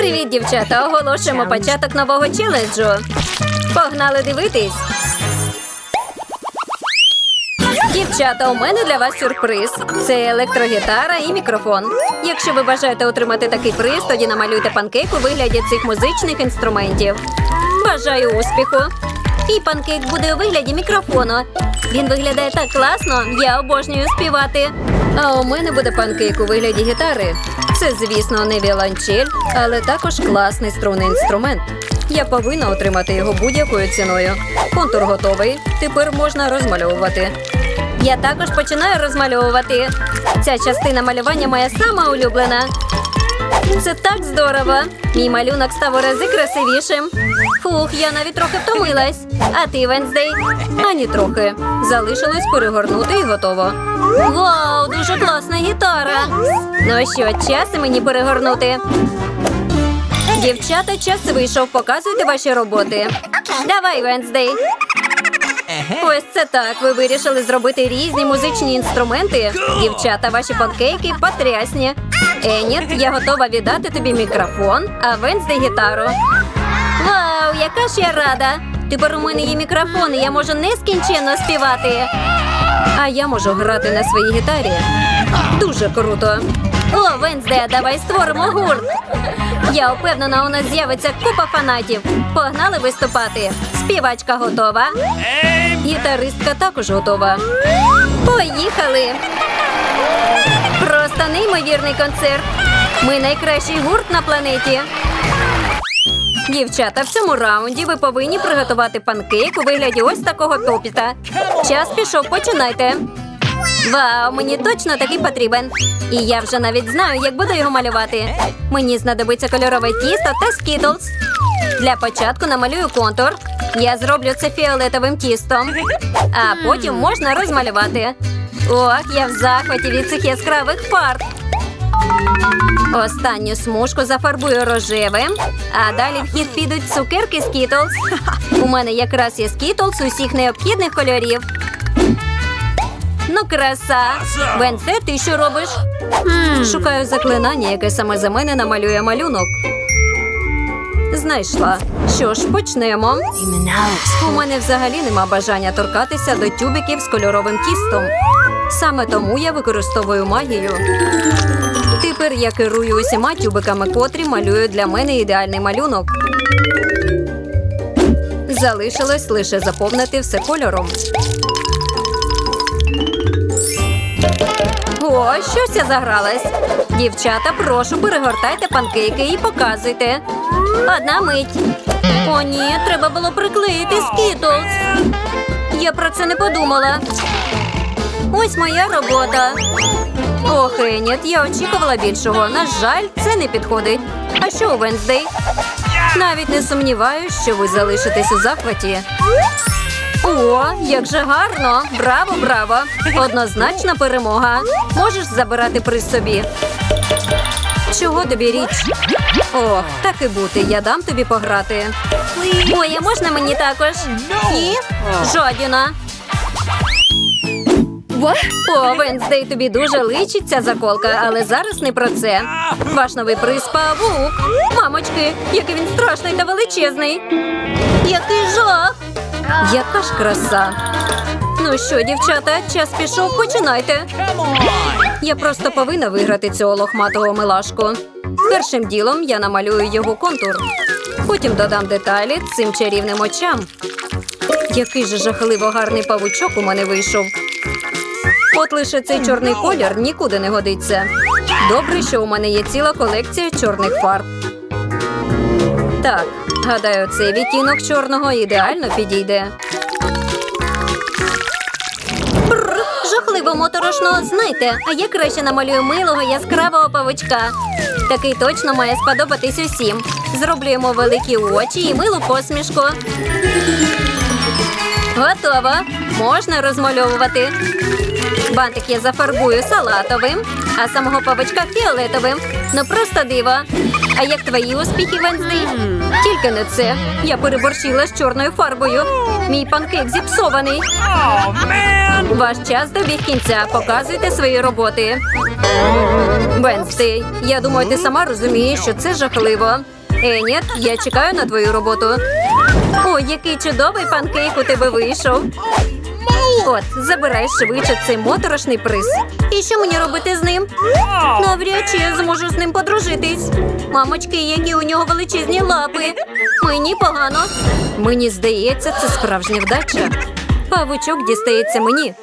Привіт, дівчата! Оголошуємо початок нового челенджу. Погнали дивитись. Дівчата, у мене для вас сюрприз. Це електрогітара і мікрофон. Якщо ви бажаєте отримати такий приз, тоді намалюйте панкейк у вигляді цих музичних інструментів. Бажаю успіху! І панкейк буде у вигляді мікрофону. Він виглядає так класно, я обожнюю співати. А у мене буде панкейк у вигляді гітари. Це, звісно, не віолончель, але також класний струнний інструмент. Я повинна отримати його будь-якою ціною. Контур готовий. Тепер можна розмальовувати. Я також починаю розмальовувати. Ця частина малювання моя сама улюблена. Це так здорово. Мій малюнок став у рази красивішим. Фух, я навіть трохи втомилась. А ти, Венздей? Ані трохи. Залишилось перегорнути і готово. Вау, дуже класна гітара. Ну що, час мені перегорнути. Дівчата, час вийшов. Показуйте ваші роботи. Давай, Венздей. Ось це так. Ви вирішили зробити різні музичні інструменти. Дівчата, ваші панкейки потрясні. Еніт, я готова віддати тобі мікрофон, а Венсдей гітару. Вау, яка ж я рада! Тепер у мене є мікрофон, і я можу нескінченно співати. А я можу грати на своїй гітарі. Дуже круто. О, Венсде, давай створимо гурт. Я впевнена, у нас з'явиться купа фанатів. Погнали виступати. Співачка готова. Гітаристка також готова. Поїхали! Просто неймовірний концерт. Ми найкращий гурт на планеті. Дівчата, в цьому раунді ви повинні приготувати панкейк у вигляді ось такого топіта. Час пішов, починайте. Вау, мені точно такий потрібен. І я вже навіть знаю, як буду його малювати. Мені знадобиться кольорове тісто та скітлз. Для початку намалюю контур. Я зроблю це фіолетовим тістом, а потім можна розмалювати. Ох, я в захваті від цих яскравих фарб. Останню смужку зафарбую рожевим, а далі в хід підуть цукерки Skittles. У мене якраз є Skittles усіх необхідних кольорів. Ну, краса. Венце, ти що робиш? Шукаю заклинання, яке саме за мене намалює малюнок. Знайшла. Що ж, почнемо. У мене взагалі нема бажання торкатися до тюбиків з кольоровим тістом. Саме тому я використовую магію. Тепер я керую усіма тюбиками, котрі малюють для мене ідеальний малюнок. Залишилось лише заповнити все кольором. О, щось я загралась. Дівчата, прошу, перегортайте панкейки і показуйте. Одна мить. О, ні, треба було приклеїти скітлз. Я про це не подумала. Ось моя робота. Ох, Еніт, я очікувала більшого. На жаль, це не підходить. А що у Венздей? Навіть не сумніваюсь, що ви залишитесь у захваті. О, як же гарно! Браво, браво! Однозначна перемога. Можеш забирати приз собі. Чого тобі річ? Ох, так і бути, я дам тобі пограти. Ой, а можна мені також? Ні? Жодіна. О, Венздей, тобі дуже личить ця заколка, але зараз не про це. Ваш новий приз павук. Мамочки, який він страшний та величезний. Який жах! Яка ж краса. Ну що, дівчата, час пішов, починайте. Я просто повинна виграти цього лохматого милашку. Першим ділом я намалюю його контур. Потім додам деталі цим чарівним очам. Який же жахливо гарний павучок у мене вийшов. От лише цей чорний колір нікуди не годиться. Добре, що у мене є ціла колекція чорних фарб. Так, гадаю, цей відтінок чорного ідеально підійде. Жахливо моторошно. Знайте, а я краще намалюю милого яскравого павучка. Такий точно має сподобатись усім. Зроблю йому великі очі і милу посмішку. Готово. Можна розмальовувати. Бантик я зафарбую салатовим, а самого павичка фіолетовим. Ну просто диво. А як твої успіхи, Венздей? Тільки не це. Я переборщила з чорною фарбою. Мій панкейк зіпсований. Ваш час добіг кінця. Показуйте свої роботи. Венстей, я думаю, ти сама розумієш, що це жахливо. Еніт, я чекаю на твою роботу. Ой, який чудовий панкейк у тебе вийшов. От, забирай швидше цей моторошний приз. І що мені робити з ним? Навряд чи я зможу з ним подружитись. Мамочки, які у нього величезні лапи. Мені погано. Мені здається, це справжня вдача. Павучок дістається мені.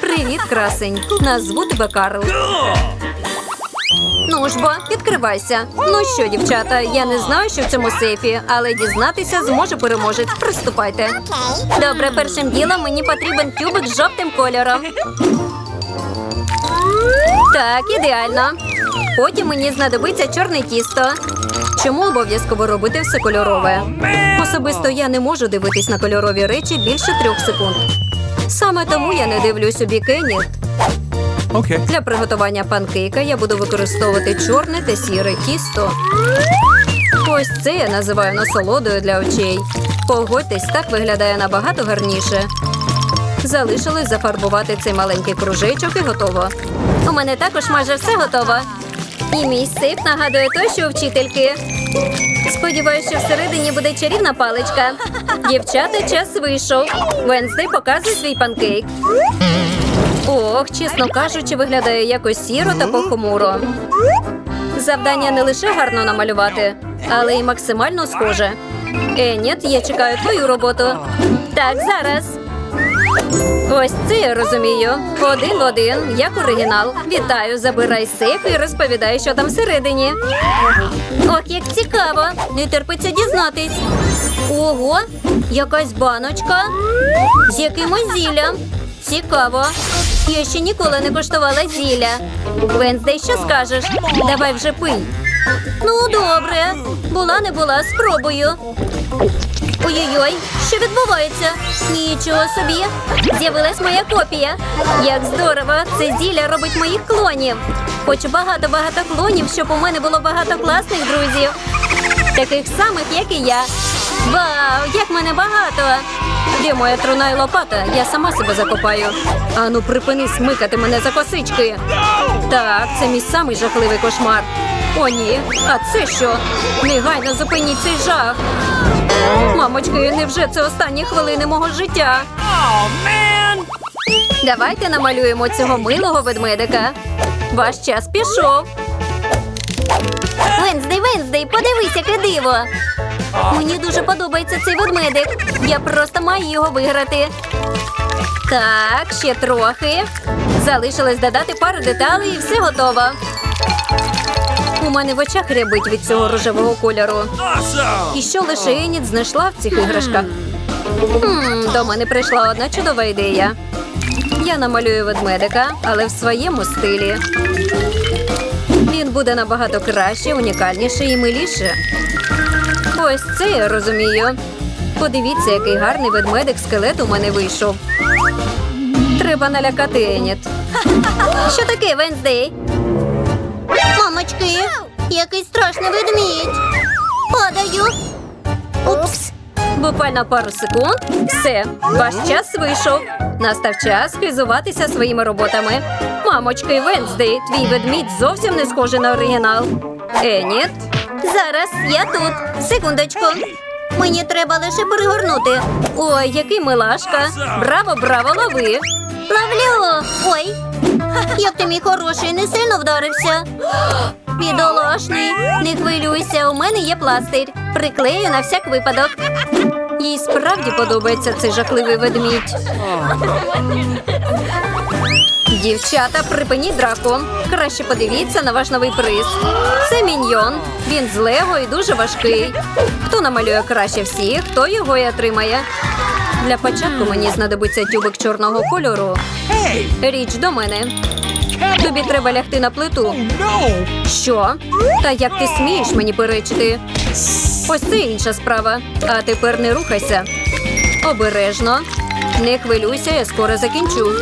Привіт, красень. Назву тебе Карл. Ну ж бо, відкривайся. Ну що, дівчата, я не знаю, що в цьому сейфі, але дізнатися зможе переможець. Приступайте. Добре, першим ділом мені потрібен тюбик з жовтим кольором. Так, ідеально. Потім мені знадобиться чорне тісто. Чому обов'язково робити все кольорове? Особисто я не можу дивитись на кольорові речі більше трьох секунд. Саме тому я не дивлюсь у бікені. Okay. Для приготування панкейка я буду використовувати чорне та сіре тісто. Ось це я називаю насолодою для очей. Погодьтесь, так виглядає набагато гарніше. Залишилось зафарбувати цей маленький кружечок і готово. У мене також майже все готово. І мій сип нагадує той, що у вчительки. Сподіваюсь, що всередині буде чарівна паличка. Дівчата, час вийшов. Венздей показує свій панкейк. Ох, чесно кажучи, виглядає якось сіро та похмуро. Завдання не лише гарно намалювати, але й максимально схоже. Еніт, я чекаю твою роботу. Так, зараз. Ось це я розумію. Один в один, як оригінал. Вітаю, забирай сейф і розповідай, що там всередині. Ох, як цікаво! Не терпиться дізнатись. Ого, якась баночка з якимось зіллям. Цікаво. Я ще ніколи не коштувала зілля. Венздей, що скажеш? Давай вже пий. Ну, добре. Була не була, спробую. Ой-ой-ой, що відбувається? Нічого собі. З'явилась моя копія. Як здорово! Це зілля робить моїх клонів. Хочу багато-багато клонів, щоб у мене було багато класних друзів. Таких самих, як і я. Вау, як мене багато! Де моя труна і лопата? Я сама себе закопаю. Ану, припини смикати мене за косички. Так, це мій самий жахливий кошмар. О, ні. А це що? Негайно зупиніть цей жах. Мамочки, невже це останні хвилини мого життя? Давайте намалюємо цього милого ведмедика. Ваш час пішов. Венздей, Венздей, подивись, яке диво. Мені дуже подобається цей ведмедик. Я просто маю його виграти. Так, ще трохи. Залишилось додати пару деталей і все готово. У мене в очах рябить від цього рожевого кольору. І що лише Еніт знайшла в цих іграшках. Хм, до мене прийшла одна чудова ідея. Я намалюю ведмедика, але в своєму стилі. Він буде набагато краще, унікальніше і миліше. Ось це я розумію. Подивіться, який гарний ведмедик скелет у мене вийшов. Треба налякати Еніт. Що таке, Венздей? Мамочки, який страшний ведмідь. Падаю. Упс. Буквально пару секунд. Все, ваш час вийшов. Настав час хизуватися своїми роботами. Мамочки, Венздей, твій ведмідь зовсім не схожий на оригінал. Еніт. Зараз я тут. Секундочку. Мені треба лише перегорнути. Ой, який милашка. Браво, браво, лови. Ловлю. Ой. Як ти мій хороший, не сильно вдарився. Бідолашний, не хвилюйся, у мене є пластир. Приклею на всяк випадок. Їй справді подобається цей жахливий ведмідь. Дівчата, припиніть драку. Краще подивіться на ваш новий приз. Це міньйон. Він з лего і дуже важкий. Хто намалює краще всіх, хто його і отримає. Для початку мені знадобиться тюбик чорного кольору. Річ до мене. Тобі треба лягти на плиту. Що? Та як ти смієш мені перечити? Ось це інша справа. А тепер не рухайся. Обережно. Не хвилюйся, я скоро закінчу.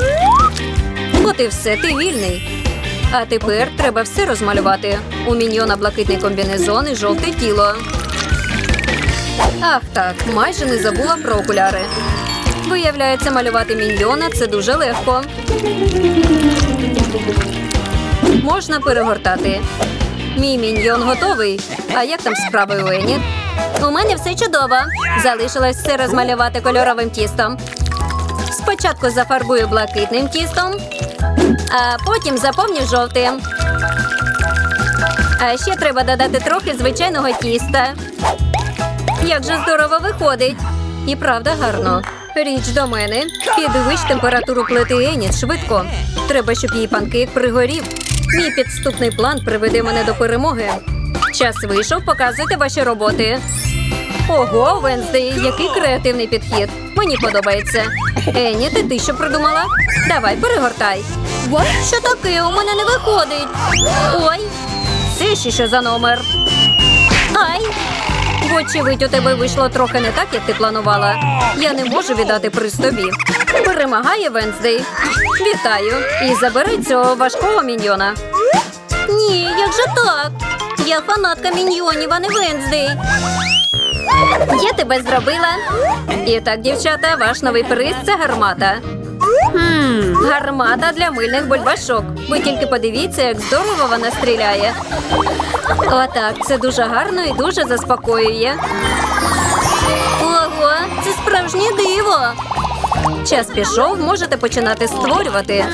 От і все, ти вільний. А тепер треба все розмалювати. У міньйона блакитний комбінезон і жовте тіло. Ах так, майже не забула про окуляри. Виявляється, малювати міньйона це дуже легко. Можна перегортати. Мій міньйон готовий. А як там справи у Еніт? У мене все чудово. Залишилось все розмалювати кольоровим тістом. Спочатку зафарбую блакитним тістом, а потім заповню жовтим. А ще треба додати трохи звичайного тіста. Як же здорово виходить. І правда гарно. Річ до мене. Підвищ температуру плити Еніт швидко. Треба, щоб її панкейк пригорів. Мій підступний план приведе мене до перемоги. Час вийшов, показуйте ваші роботи. Ого, Венздей, який креативний підхід. Мені подобається. Ені, ти ти що придумала? Давай, перегортай. Що таке? У мене не виходить. Ой, це ще що за номер. Ай! Вочевидь, у тебе вийшло трохи не так, як ти планувала. Я не можу віддати приз тобі. Перемагає Венздей. Вітаю. І забери цього важкого міньйона. Ні, як же так? Я фанатка міньйонів, а не Венздей. Я тебе зробила. І так, дівчата, ваш новий приз це гармата. Гармата для мильних бульбашок. Ви тільки подивіться, як здорово вона стріляє. Отак, це дуже гарно і дуже заспокоює. Ого, це справжнє диво. Час пішов, можете починати створювати.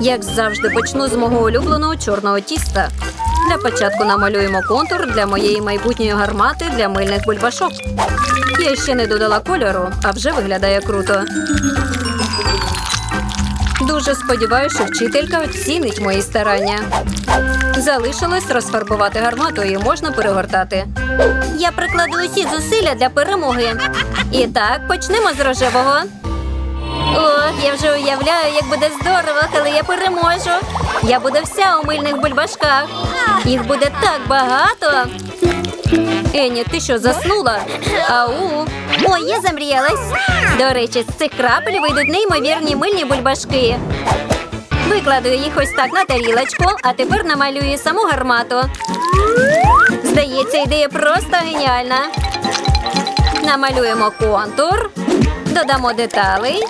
Як завжди, почну з мого улюбленого чорного тіста. Для початку намалюємо контур для моєї майбутньої гармати для мильних бульбашок. Я ще не додала кольору, а вже виглядає круто. Дуже сподіваюся, що вчителька оцінить мої старання. Залишилось розфарбувати гармату і можна перегортати. Я прикладу усі зусилля для перемоги. І так, почнемо з рожевого. Ох, я вже уявляю, як буде здорово, коли я переможу. Я буду вся у мильних бульбашках. Їх буде так багато. Ені, ти що, заснула? Ау. Ой, я замріялась. До речі, з цих крапель вийдуть неймовірні мильні бульбашки. Викладу їх ось так на тарілочку, а тепер намалюю саму гармату. Здається, ідея просто геніальна. Намалюємо контур, додамо деталей,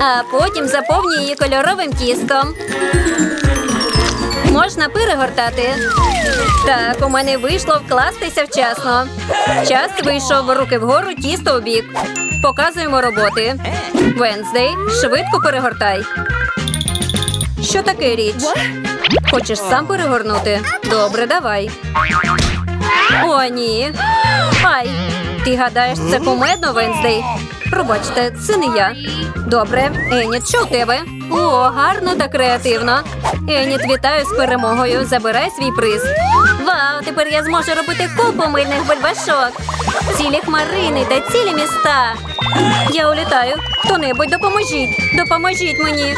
а потім заповнюю її кольоровим тістом. Можна перегортати. Так, у мене вийшло вкластися вчасно. Час вийшов руки вгору, тісто у бік. Показуємо роботи. Венздей, швидко перегортай. Що таке річ? Хочеш сам перегорнути? Добре, давай. О, ні. Ай, ти гадаєш, це кумедно, Венздей? Пробачте, це не я. Добре, Еніт, що у тебе? О, гарно та креативно. Еніт, вітаю з перемогою. Забирай свій приз. Вау, тепер я зможу робити купу мильних бульбашок. Цілі хмарини та цілі міста. Я улітаю. Хто-небудь допоможіть. Допоможіть мені.